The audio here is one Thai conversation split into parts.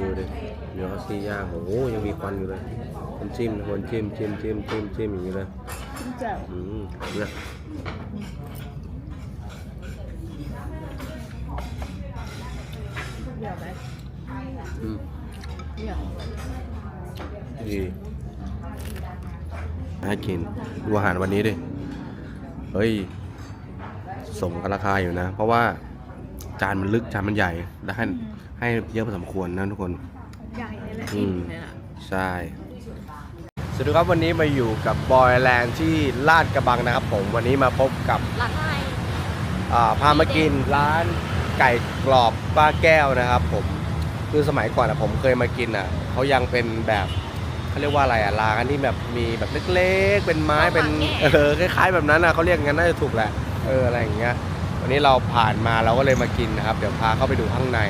ดูดิเนื้อซี่ย่างโอ้โหยังมีควันอยู่เลยคนจิ้มคนจิ้มจิ้มจิ้มจิ้มจิ้มอย่างนี้เลยอืมเนี่ยเดียวไหมอืมเดียวดีน่ากินดูอาหารวันนี้ดิ เฮ้ย สมกับราคาอยู่นะ เพราะว่าจานมันลึกจานมันใหญ่และให้ ให้เยอะพอสมควรนะทุกคน ใหญ่เลยแหละอือิ่มมเลยล่ะใช่ สวัสดีครับวันนี้มาอยู่กับบอยแลนด์ที่ลาดกระบังนะครับผมวันนี้มาพบกับร้านไทยอ่าพามากินร้านไก่กรอบป้าแก้วนะครับผมคือสมัยก่อนอะผมเคยมากินอะเขายังเป็นแบบเขาเรียกว่าอะไรอะร้านที่แบบมีแบบเล็กๆ เป็นไม้เป็นเออคล้ายๆแบบนั้นอะเขาเรียกงั้นน่าจะถูกแหละเอออะไรอย่างเงี้ยวันนี้เราผ่านมาเราก็เลยมากินนะครับ เดี๋ยวพาเข้าไปดูข้างใน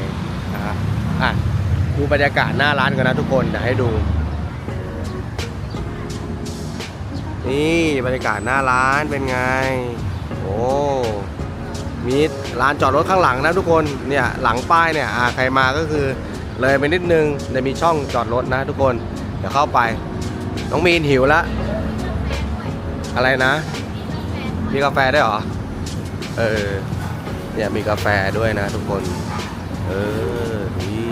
นะฮะอะดูบรรยากาศหน้าร้านกันนะทุกคนเดี๋ยวให้ดู นี่บรรยากาศหน้าร้านเป็นไง โอ้มีลานจอดรถข้างหลังนะทุกคนเนี่ยหลังป้ายเนี่ยอ่าใครมาก็คือเลยไปนิดนึงจะมีช่องจอดรถนะทุกคนเดี๋ยวเข้าไป น้องมีนหิวล้วอะไรนะ มีกาแฟได้เหรอ เออเนี่ยมีกาแฟด้วยนะทุกคน เออนี่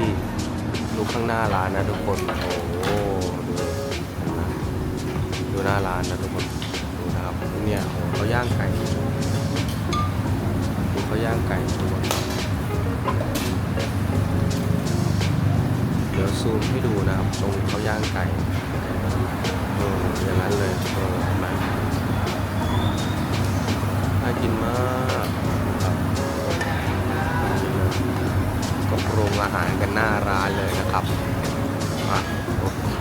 ดูข้างหน้าร้านนะทุกคน โอ้โหดูเห็นไหมดูหน้าร้านนะทุกคนดูนะครับเนี่ยโอ้เขาย่างไก่ดูเขาย่างไก่ทุกคนเดี๋ยวซูมให้ดูนะครับตรงเขาย่างไก่เอออย่างนั้นเลยเออเห็นไหมน่ากินมาก งอาหารกันหน้าร้านเลยนะครับอะโอเค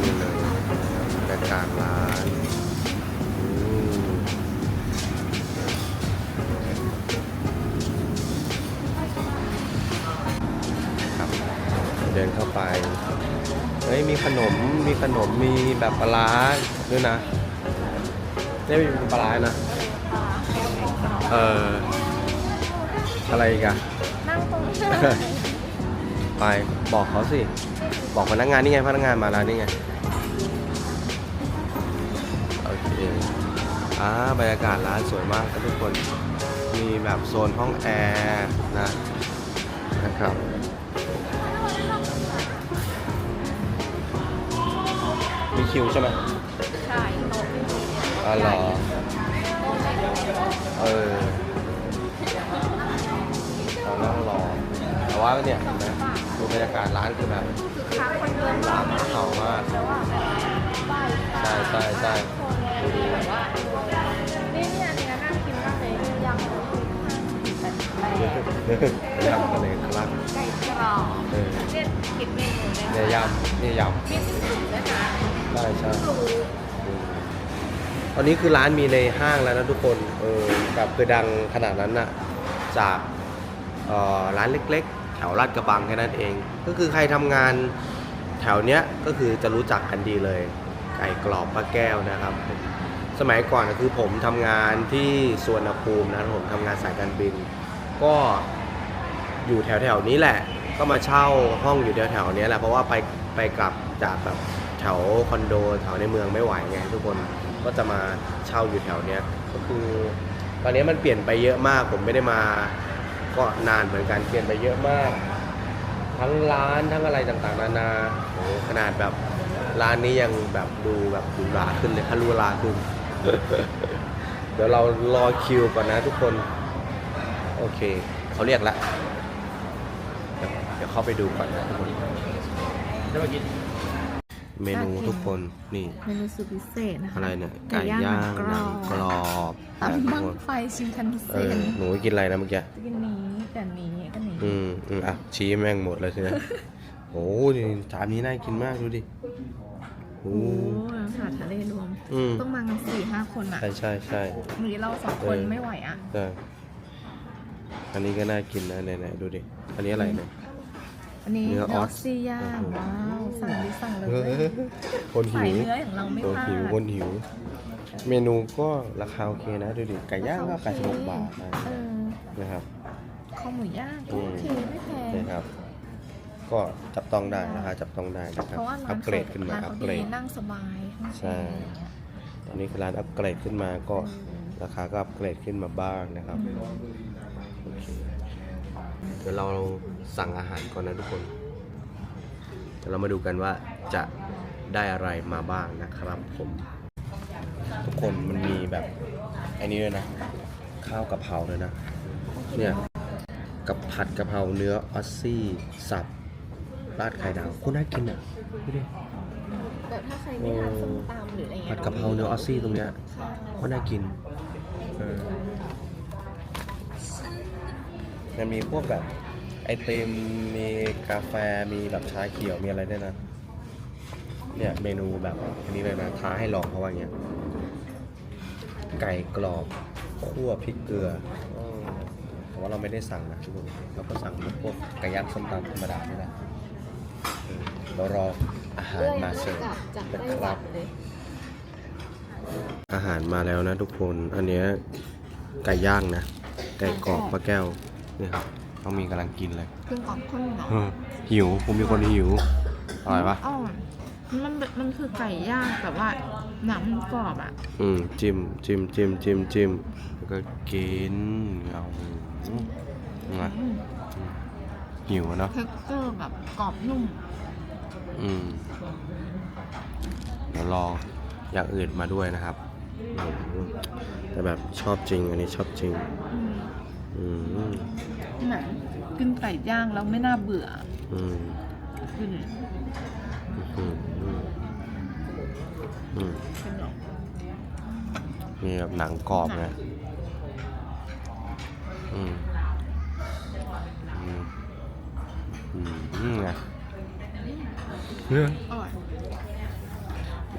นี่เลยบรรยากาศร้านเดินเข้าไปเฮ้ยมีขนมมีขนมมีแบบปลาร้าด้วยนะนี่มีปลาร้านะ เอออะไรกัน ไปบอกเขาสิ บอกพนักงานนี่ไงพนักงานมาแล้วนี่ไง โอเคอ่าบรรยากาศร้านสวยมากครับทุกคน มีแบบโซนห้องแอร์นะนะครับมีคิวใช่ไหมใช่โต๊ะไม่มีอ๋อเหรอโต๊ะเล็กเออเรานั่งรอแต่ ว่าเนี่ยเห็นไหมดูบรรยากาศร้านคือแบบร้านเดินร้านเก่ามากใช่ใช่ใช่เลยแบบว่านี่เนี่ยนี่น่ากินมากเลยยำแต่แรกยำทะเลคลั่งไก่กรอบเนี่ยกินเมนูเนี่ยยำเนี่ยยมีสุดเลยนะใช่ใช่ตอนนี้คือร้านมีในห้างแล้วนะทุกคนเออแบบคือดังขนาดนั้นน่ะจากออร้านเล็กๆ ถวลาดกระบังแค่นั้นเอง ก็คือใครทำงานแถวเนี้ยก็คือจะรู้จักกันดีเลย ไก่กรอบป้าแก้วนะครับ สมัยก่อนก็คือผมทำงานที่สวนภูมินะผมทำงานสายการบิน ก็อยู่แถวๆนี้แหละ ก็มาเช่าห้องอยู่แถวๆเนี้แหละเพราะว่าไปไปกลับจากแบบแถวคอนโดแถวในเมืองไม่ไหวไงทุกคนก็จะมาเช่าอยู่แถวเนี้ยก็คือตอนนี้มันเปลี่ยนไปเยอะมากผมไม่ได้มา ก็นานเหมือนกันเปลี่ยนไปเยอะมาก ทั้งร้านทั้งอะไรต่างๆ นานาโอ้โหขนาดแบบร้านนี้ยังแบบดูแบบหรูหราขึ้นเลยฮารูหราขึ้นเดี๋ยวเรารอคิวก่อนนะทุกคน โอเค เขาเรียกแล้วเดี๋ยวเดี๋ยวเข้าไปดูก่อนนะทุกคนเมนูทุกคนนี่ เมนูสุดพิเศษนะคะอะไรเนี่ยไก่ไก่ย่างย่างหหนันังงกกรรออบตำนะบั้งทุกคนไฟชิมคันเซเออนหนูกินอะไรนะเมื่อกี้จะกินนี้ แต่นี้ก็นี้อืมอืมอะชี้แม่งหมดเลยสินะโอ้โหนี่จานนี้น่ากินมากดูดิโอ้โอ้อาหารทะเลรวม อืมต้องมากันสี่ห้าคนอะใช่ใช่ใช่วันนี้เราสองคนเออ ไม่ไหวอะ ใช่อันนี้ก็น่ากินนะไหนๆดูดิ อันนี้อะไรเนี่ย อันนี้เนื้อออส ซี่ย่างโอ้โหว้าวสั่งดิสั่งเลยคนหิสายว เนื้อของเราไม่คนพลาหิวดคนหิว เมนูก็ราคาโอเคนะ ดูดิ ไก่ย่างก็86บาทนะเออนะครับ ข้าวหมูย่างก็โอเคไม่แพงนะครับ ก็จับต้องได้ราคาจับต้องได้นะครับ เพราะว่าร้าอันปเกรดขึ้นมาร้านอัปเขาเกรดีดนั่งสบายข้างในใช่ ตอนนี้คือร้านอัปเกรดขึ้นมาก็ราคาก็อัปเกรดขึ้นมาบ้างนะครับโอเคเดี๋ยวเราสั่งอาหารก่อนนะทุกคนเดี๋ยวเรามาดูกันว่าจะได้อะไรมาบ้างนะครับผมทุกคนมันมีแบบไอ้นี้ด้วยนะ ข้าวกะเพราเลยนะ เนี่ย กับผัดกะเพราเนื้อออสซี่สับราดไข่ดาวโคตรน่ากินอะดูดิ แบบถ้าใครไม่ทานส้มตำหรืออะไรเงี้ยผัดกะเพราเนื้อออสซี่ตรงเนี้ยค่ะโคตรน่ากินเออมันมีพวกแบบไอติมมีกาแฟมีแบบชาเขียวมีอะไรด้วยนะ เนี่ยเมนูแบบอันนี้เลยนะท้าให้ลองเพราะว่าอย่างเงี้ย ไก่กรอบคั่วพริกเกลืออืมแต่ ว่าเราไม่ได้สั่งนะทุกคนเราก็สั่งพวกไก่ย่างส้มตำธรรมดานี่แหละเออเรารออาหารมาเสิร์ฟกลับจากนะไต้คหวัรับนเลยอาหารมาแล้วนะทุกคน อันเนี้ยไก่ย่างนะ ไก่กรอบปลาแก้วนี่ครับต้องมีกำลังกินเลยเครื่องกรอบข้นเนาะเออหิว ผมมีคนหิว อร่อยปะอ๋อมันเป็นมันคือไก่ย่างแต่ว่าหนังมันกรอบอะ อืม จิ้ม จิ้ม จิ้ม จิ้ม จิ้มแล้วก็กินเอา ไงอืมหิวอะเนาะเท็กเจอร์แบบกรอบนุ่ม อืม เดี๋ยวรออย่างอื่นมาด้วยนะครับอืมแต่แบบชอบจริง อันนี้ชอบจริง อืมอืมเหมือนกินไก่ย่างแล้วไม่น่าเบื่อ อืมอืมอืมอืมอืมเป็นหรอมีแบบหนังกรอบไง อืมอืมอืมอืมไงเนี่ยอร่อย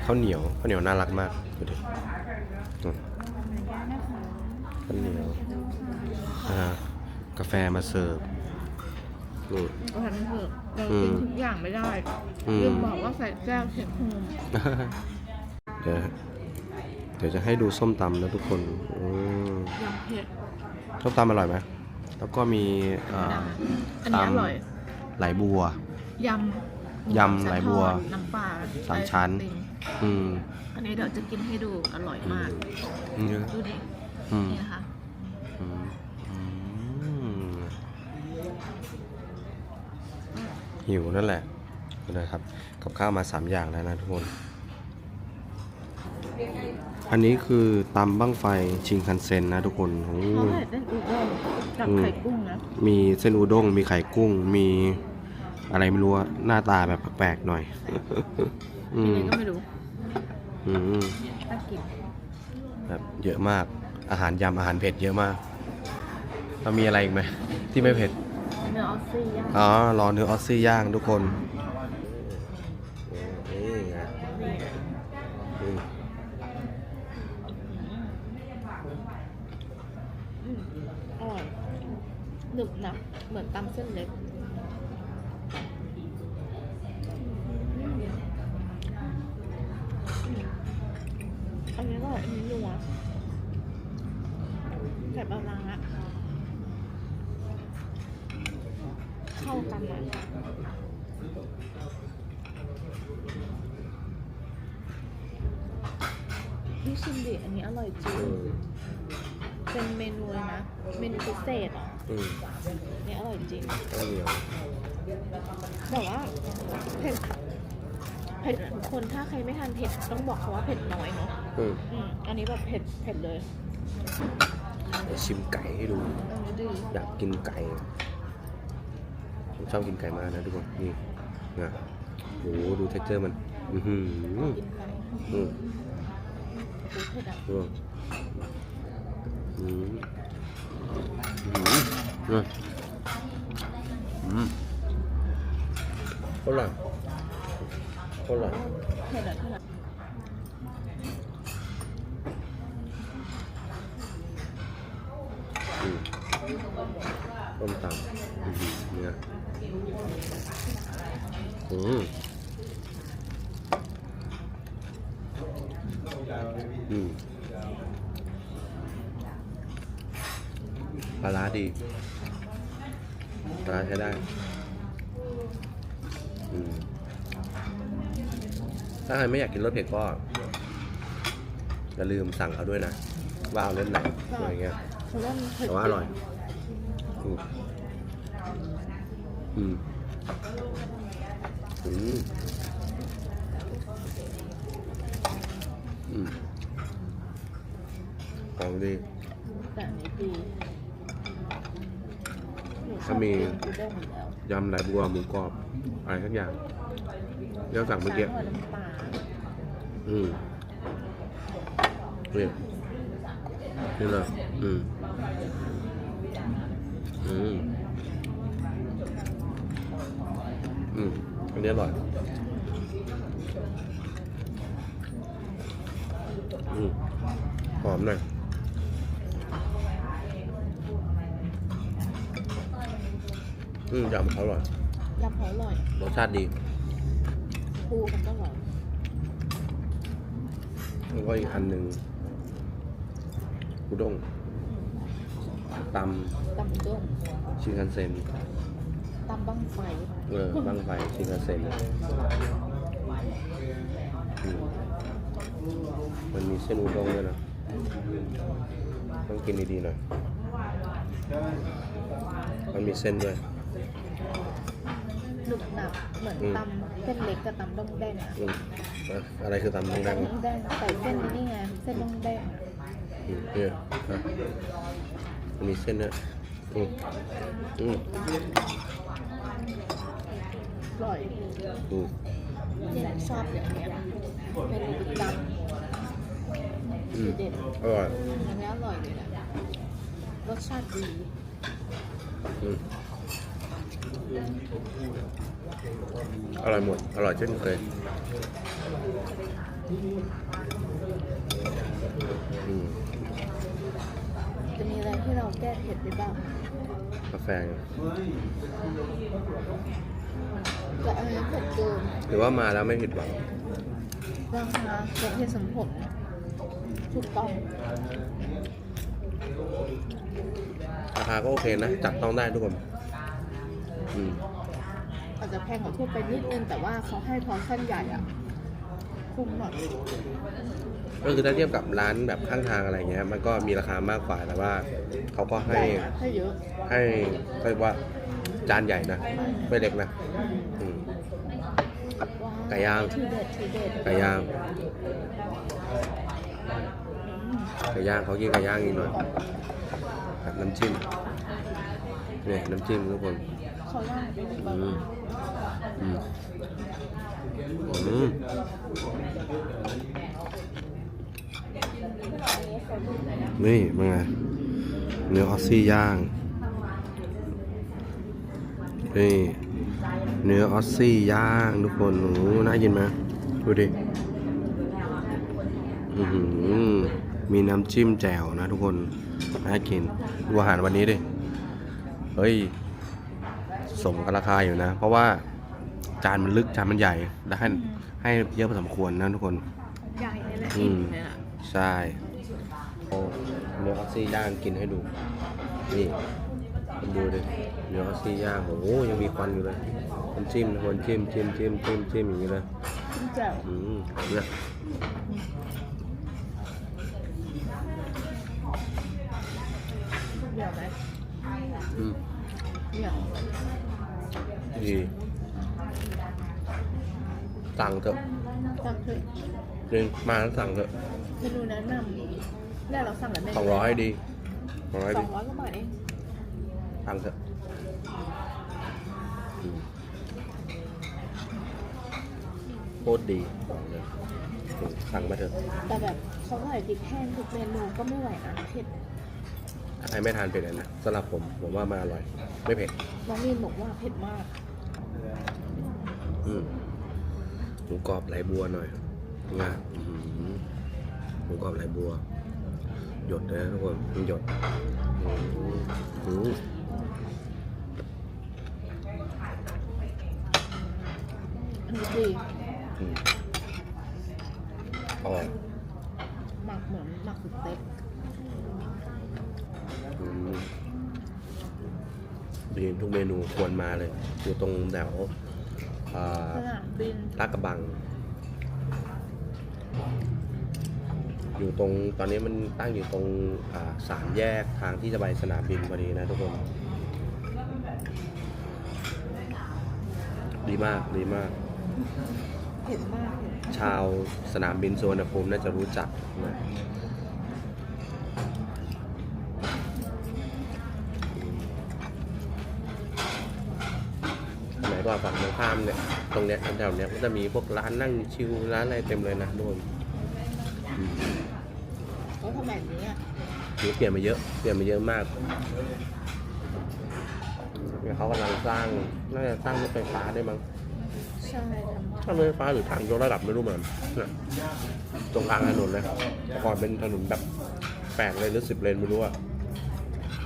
ข้าวเหนียวข้าวเหนียวน่ารักมากดูดิอืมข้าวเหนียวอ่ากาแฟมาเสิร์ฟนี่ก็ทำเถอะเราอืกินมทุกอย่างไม่ได้อืมลืมบอกว่าใส่แก้วเช็คโฮมเดี๋ยวเดี๋ยวจะให้ดูส้มตำนะทุกคนอืม ยำเผ็ดส้มตำอร่อยไหมแล้วก็มีเอ่ออันนี้อร่อยไหลบัว ยำยำไหลบัวน้ำปลาสามชั้นไอติมอืมอันนี้เดี๋ยวจะกินให้ดูอร่อยมากอืมเยอะดูดิอืมนี่นะคะอืมอืมหิวนั่นแหละนะครับ กับข้าวมาสามอย่างแล้วนะทุกคน อันนี้คือตำบั้งไฟชิงคันเซ็นนะทุกคนโอ้เขายใส่เส้นอุด้งกับอืมไข่กุ้งนะมีเส้นอุด้ง มีไข่กุ้ง มีอะไรไม่รู้อะหน้าตาแบบแปลกๆหน่อย อืยังมไงก็ไม่รู้อืม น่ากินแบบเยอะมาก อาหารยำอาหารเผ็ดเยอะมากเรามีอะไรอีกไหมที่ไม่เผ็ด เนื้อออสซี่ย่างอ๋อรอเนื้อออสซี่ย่างทุกคนนี่ นึบนะเหมือนตำเส้นเล็กอันนี้ก็อันนี้นัวใส่ปลาร้าเข้ากันนะนี่ชิมดิอันนี้อร่อยจริงอืมเป็นเมนูเลยนะ เมนูพิเศษอะ อืม นี่อร่อยจริงข้าวเหนียวแต่ว่าเผ็ดเผ็ดคนถ้าใครไม่ทานเผ็ดต้องบอกเขาว่าเผ็ดน้อยเนาะอืมอืมอันนี้แบบเผ็ดเผ็ดเลยเดี๋ยวชิมไก่ให้ดูอันนี้ดีอยากกินไก่ผมชอบกินไก่มากนะทุกคนนี่นะโหดูเท็กเจอร์มัน อือหือกินไก่อืมโอ้เผ็ดอะ ดูอืมอืม อืมอืมอร่อยอร่อยเผ็ดอะเผ็ดอะอืมต้มตำอืมเนี่ยอืมอืม ปลาร้าดีปลาใช้ได้ถ้าใครไม่อยากกินรสเผ็ดก็อย่าลืมสั่งเขาด้วยนะ ว่าเอาเล่นไหนอะไรเงี้ยแต่ว่าอร่อยอืมอืมอืมของดี หนูชอบถ้ามีกินอุด้งอยู่แล้วยำไหลบัวหมูกรอบอะไรทั้งอย่างเดี๋ยวสั่งเมื่อกี้น้ำหัวน้ำปลาอืมนี่นี่เลยอืมอืมอืมอันนี้อร่อยอืมหอมหน่อย อืมยำเขาอร่อย ยำเขาอร่อยรสชาติดีปูมันก็อร่อยแล้วก็อีกอันหนึ่งอุด้งตตำอุด้งำชินคันเซ็นตำบั้งไฟ เออบังไฟชินคันเซ็นอืมมันมีเส้นอุด้งด้วยนะต้องกินดีๆหน่อยมันมีเส้นด้วย หนุบหนับเหมือนอืมตำเส้นเล็กกับตำด้งแดงอะอืมอะอะไรคือตำต้องแดงตำด้งแดงใส่เส้นนี่ไงเส้นด้งแดงอะอืมเนี่ยอะมันมีเส้นด้วยอืมอืมอร่อยอืมเนี่ยชอบอย่างเงี้ยเมนูประจอืมำเด็ดอร่อยๆอันนี้อร่อยเลยนะรสชาติดีอืม อร่อยหมด อร่อยเช่นเคยอืมจะมีอะไรที่เราแก้เผ็ดได้บ้างกาแฟแต่อันนี้เผ็ดเกินหรือว่ามาแล้วไม่ผิดหวังราคาสมเหตุสมผลถูกต้องราคาก็โอเคนะ จับต้องได้ทุกคน อืมอาจจะแพงกว่าทั่วไปนิดนึงแต่ว่าเขาให้พอร์ชั่นใหญ่อะคุ้มหน่อยก็คือถ้าเทียบกับร้านแบบข้างทางอะไรเงี้ย มันก็มีราคามากกว่าแต่ว่าเขาก็ให้ใหญ่นะให้เยอะให้เรียกว่าจานใหญ่นะไม่เล็กนะอืมว้าวไก่ย่างทีเด็ดทีเด็ดไก่ย่างอืมไก่ย่างเขากินไก่ย่างอีกหน่อยกับน้ำจิ้มเนี่ยน้ำจิ้มทุกคน เขาย่างแบบอืมอืมอืมนี่เป็นไงเนื้อออสซี่ย่าง นี่เนื้อออสซี่ย่างทุกคนโอ้น่ากินไหมดูดิมีน้ำจิ้มแจ่วนะทุกคน น่ากิน ดูอาหารวันนี้ดิ เฮ้ย สมกับราคาอยู่นะ เพราะว่าจานมันลึกจานมันใหญ่และให้ให้เยอะพอสมควรนะทุกคน ใหญ่เลยแหละอือิ่มมเลยล่ะใช่เอาเนื้อออสซี่ย่างกินให้ดู นี่คุณดูดิเนื้อออสซี่ย่างโอ้โหยังมีควันอยู่เลยน้ำจิ้มนะคนจิ้มจิ้มจิ้มจิ้มจิ้มอย่างนี้เลยจิ้มแจ่วอืมเนี่ยเดี๋ยวไหมอืมเดี๋ยว ดีสั่งเถอะสั่งเถอะจริงมาแล้วสั่งเถอะเมนูแนะนำเนี่ยเราสั่งแล้วเมนูสองร้อยดีสองร้อยสดีองร้อยกว่าบาทเองสั่งเถอะอืมโคตรดีบอกเลยสั่งมาเถอะแต่แบบเขาใส่พริกแห้งทุกเมนูก็ไม่ไหวนะเผ็ด ถ้าใครไม่ทานเผ็ดอะนะสำหรับผมผมว่ามันอร่อย ไม่เผ็ดน้องมีนบอกว่าเผ็ดมาก อืมหมูกรอบไหลบัวหน่อยงาอื้อหือหมูกรอบไหลบัว หยดเลยนะทุกคนมันหยดอื้อหืออันนี้ดีอืมอร่อย หมักเหมือนหมักสเต็ก ดีทุกเมนูควรมาเลย อยู่ตรงแถวอ่าสนามบินลาดกระบัง อยู่ตรงตอนนี้มันตั้งอยู่ตรงอ่าสามแยกทางที่จะไปสนามบินพอดีนะทุกคน ดีมากดีมาก เผ็ดมากเลยชาวสนามบินสุวรรณภูมิน่าจะรู้จักนะ ก็ฝั่งตรงข้ามเนี่ยตรงเนี้ยแถวๆเนี้ยก็จะมีพวกร้านนั่งชิลร้านอะไรเต็มเลยนะทุกคนอืมเขาทำแบบนี้อะนี่เปลี่ยนมาเยอะเปลี่ยนมาเยอะมากเนี่ยเขากำลังสร้างน่าจะสร้างรถไฟฟ้าได้มั้งใช่ทำทางรถไฟฟ้าหรือทางยกระดับไม่รู้เหมือนกันเนี่ยตรงกลางถนนเลยแต่ก่อนเป็นถนนแบบแปดเลนหรือสิบเลนไม่รู้อะ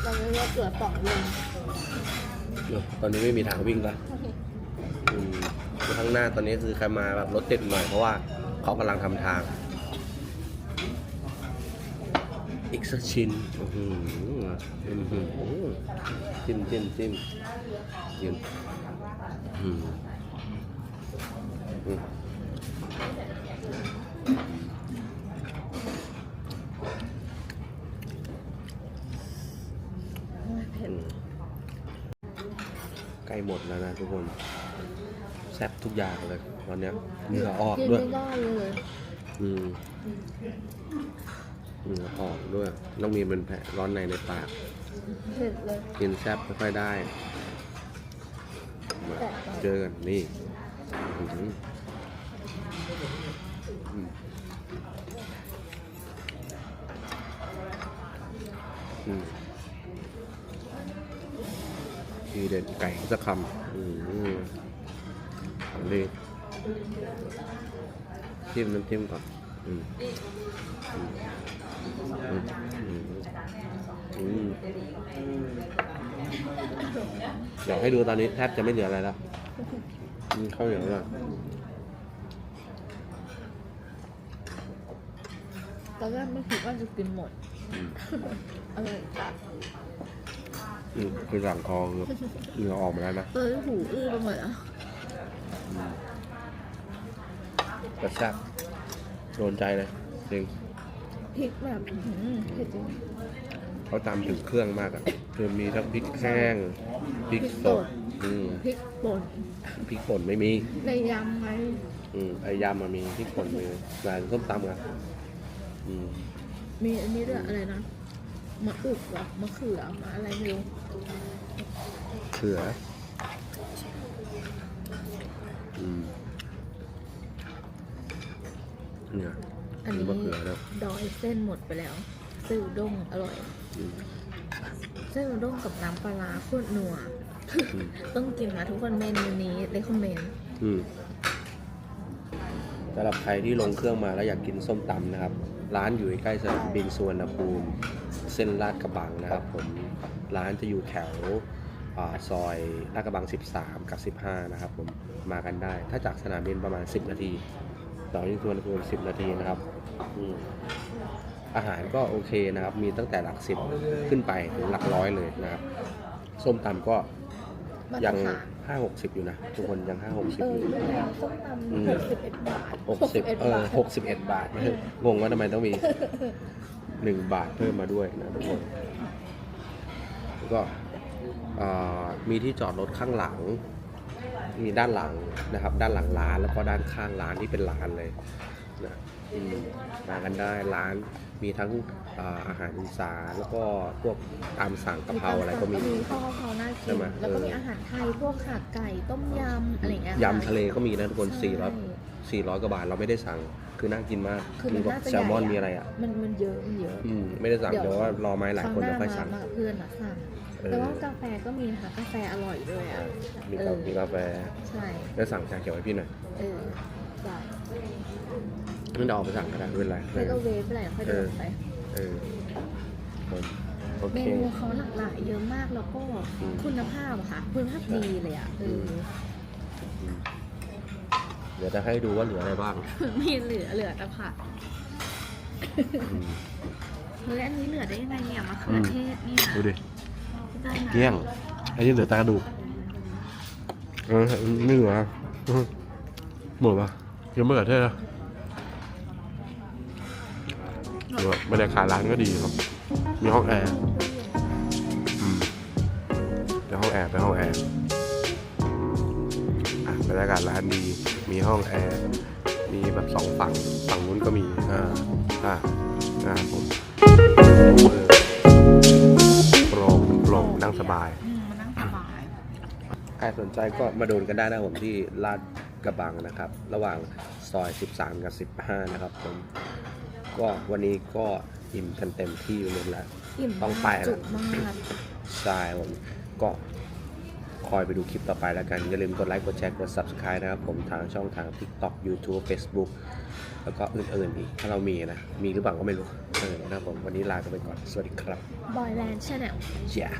เราเรียกว่าเกลือสองเลนเออตอนนี้ไม่มีทางวิ่งแล้วอืม ข้างหน้าตอนนี้คือใครมาแบบรถติดหน่อยเพราะว่าเขากำลังทำทาง อีกสักชิ้นอื้อหืออื้อหือจิ้มจิ้มจิ้มยืนอืมอืมโอ้ยเผ็ดใกล้หมดแล้วนะทุกคน แซ่บทุกอย่างเลยตอนเนี้ยเหงื่อออกกินด้วย ไม่ได้เลยอืมเหงื่อออกด้วย ต้องมีเป็นแผลร้อนในในปาก เผ็ดเลย กินแซ่บไม่ค่อยได้มาเจอกันนี่อื้อหืออืมอืมทีเด็ดไก่สักคำอืม ของดีจิ้มน้ำจิ้มก่อนอืมอืมอืมอืมอืมเดี๋ยวให้ดูตอนนี้แทบจะไม่เหลืออะไรแล้วอืมข้าวเหนียวแล้วตอนแรกไม่คิดว่าจะกินหมดอืมอร่อยจัดอืมคือหลังคอคือเหงื่อออกมาแล้วนะเออหูอื้อไปหมดอะอื มแต่แซ่บโดนใจเลยจริงพริกแบบอื้อหือเผ็ดจริง เขาตามถึงเครื่องมากอะ คือมีทั้งพริกแห้งพริกสด อืมพริกป่นพริกป่นไม่มี ในยำไงอืมไอยำมามีพริกป่นมีงานส้มตำกันอืมมีอันนี้ด้วยอะไรนะมะอุกเหรอมะเขือมะอะไรไม่รู้ เขือ อืมเนี่ยอันนี้มีมะเขือแล้วดอยเส้นหมดไปแล้วเส้นอุด้งอร่อย อืมเส้นอุด้งกับน้ำปลาร้าโคตรนัว อืมต้องกินนะทุกคนเมนูนี้เลคคอมเมนต์อืมสำหรับใครที่ลงเครื่องมาแล้วอยากกินส้มตำนะครับ ร้านอยู่ใกล้สนามบินสุวรรณภูมิ เส้นลาดกระบังนะครับ ผมร้านจะอยู่แถวอา ซอยลาดกระบัง 13 กับ 15 นะครับผมมากันได้ ถ้าจากสนามบินประมาณ 10 นาทีต่อที่สุวรรณภูมิ10 นาทีนะครับอืมอาหารก็โอเคนะครับ มีตั้งแต่หลักสิบขึ้นไปถึงหลักร้อยเลยนะครับ ส้มตำก็มาตยัรงฐานห้าหกสิบอยู่นะ ทุกคนยังห้าหกสิบเอออยู่ไม่แพงส้มตอืมำหกสิบเอ็ดบาทหกสิบเออบาทหกสิบเอ็ดบาทงงว่าทำไมต้องมีหนึ่งบาทเพิ่มมาด้วยนะทุกคนแล้วก็อ่า มีที่จอดรถข้างหลัง มีด้านหลังนะครับ ด้านหลังร้านแล้วก็ด้านข้างร้านที่เป็นร้านเลยนะอืมมากันได้ร้านมีทั้งอ่าอาหารอีสานแล้วก็พวกตามสั่งกะเพราอะไรก็มีมีข้าวกะเพราน่าใช่กินไหมแล้วก็เออมีอาหารไทยพวกขาไก่ต้มยำอะไรอย่างเงี้ยยำทะเลก็มีนะทุกคนใช่สี่ร้อยสี่ร้อยกว่าบาทเราไม่ได้สั่งคือน่ากินมากคือมีมันแบบน่าจะแซลมอนใหญ่มีอะไรอะมันมันเยอะมันเยอะอืมไม่ได้สั่งเดี๋เดี๋ยยววว่ารอไม้หลายคนคแล้รั้วงหค่อยน้าสั่งมากับเพื่อนนะสั่งเออ แต่ว่ากาแฟก็มีนะคะกาแฟอร่อยด้วยอะมีเอกับอมีกาแฟใช่ได้สั่งชาเขียวให้พี่หน่อยเออใช่นั่นเดี๋ยวออกไปสั่งก็ได้ไม่เป็นไรแล้วก็เวฟไปไหนค่อยเดินไปเออคนโอเมเคนูเขาหลากหลายเยอะมากแล้วก็อืมคุณภาพอะค่ะคุณภาพดีเลยอะเอออืมเดี๋ยวจะให้ดูว่าเหลืออะไรบ้าง มีเหลือเหลือแต่ผักอืมเฮ้ยอันนี้เหลือได้ยังไงเนี่ยมะเขือเทศเนี่ยดูดิได้นะ เกลี้ยง อันนี้เหลือตากระดูกเออไม่เหลือหมดปะยังไม่เหลือเท่นะดูว่าบรรยากาศร้านก็ดีครับ มีห้องแอร์อืมเป็นห้องแอร์เป็นห้องแอร์อะบรรยากาศร้านดี มีห้องแอร์ มีแบบสองฝั่ง ฝั่งนู้นก็มี อ่า อ่านะครับผม บาย อืมมันนั่งสบาย ใครสนใจก็มาโดนกันได้นะผมที่ลาดกระบังนะครับ ระหว่างซอย 13 กับ 15 นะครับผมก็วันนี้ก็อิ่มกันเต็มที่เลยแล้ว อิ่มต้องไปมากแล้ว จุกมากใช่ผมก็คอยไปดูคลิปต่อไปแล้วกัน อย่าลืมกดไลค์ กดแชร์ กด subscribe นะครับผมทางช่องทาง TikTok YouTube Facebook แล้วก็อื่นๆอีก ถ้าเรามีนะ มีหรือเปล่าก็ไม่รู้เออนะครับผม วันนี้ลากันไปก่อน สวัสดีครับ บอยแลนด์ชาแนล Yeah